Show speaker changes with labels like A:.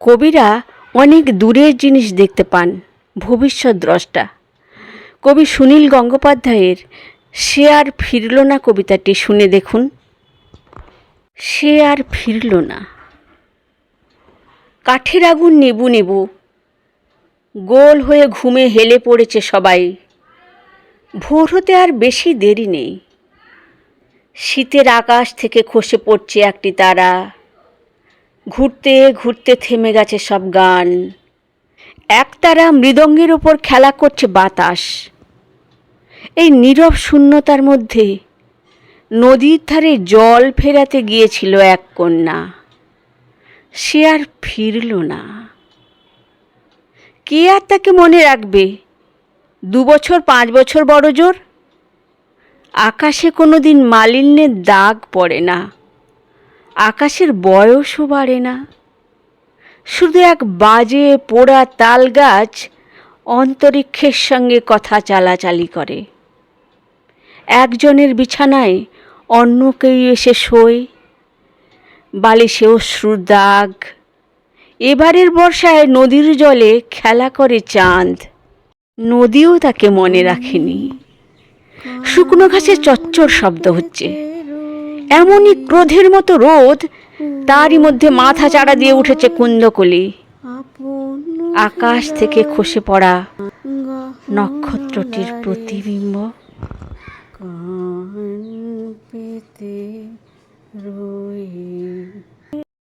A: কবিরা অনেক দূরের জিনিস দেখতে পান, ভবিষ্যৎ দ্রষ্টা। কবি সুনীল গঙ্গোপাধ্যায়ের সে আর ফিরল না কবিতাটি শুনে দেখুন। সে আর ফিরল না। কাঠের আগুন নেবু নেবু, গোল হয়ে ঘুমে হেলে পড়েছে সবাই। ভোর হতে আর বেশি দেরি নেই। শীতের আকাশ থেকে খসে পড়ছে একটি তারা। ঘুরতে ঘুরতে থেমে গেছে সব গান। একতারা মৃদঙ্গের ওপর খেলা করছে বাতাস। এই নীরব শূন্যতার মধ্যে নদীর ধারে জল ফেরাতে গিয়েছিল এক কন্যা। সে আর ফিরল না। কে আর তাকে মনে রাখবে? দু বছর, পাঁচ বছর বড় জোর? আকাশে কোনো দিন মালিন্যের দাগ পড়ে না। আকাশের বয়সও বাড়ে না। শুধু এক বাজে পোড়া তাল গাছ অন্তরিক্ষের সঙ্গে কথা চালাচালি করে। একজনের বিছানায় অন্য কেউ এসে শোয়। বালিশে অশ্রুর দাগ। এবারের বর্ষায় নদীর জলে খেলা করে চাঁদ। নদীও তাকে মনে রাখেনি। শুকনো ঘাসে চচ্চর শব্দ হচ্ছে। এমনই ক্রোধের মতো রোদ তারই মধ্যে মাথা চাড়া দিয়ে উঠেছে কুন্দকলি। আকাশ থেকে খসে পড়া নক্ষত্রটির প্রতিবিম্ব।
B: কান পেতে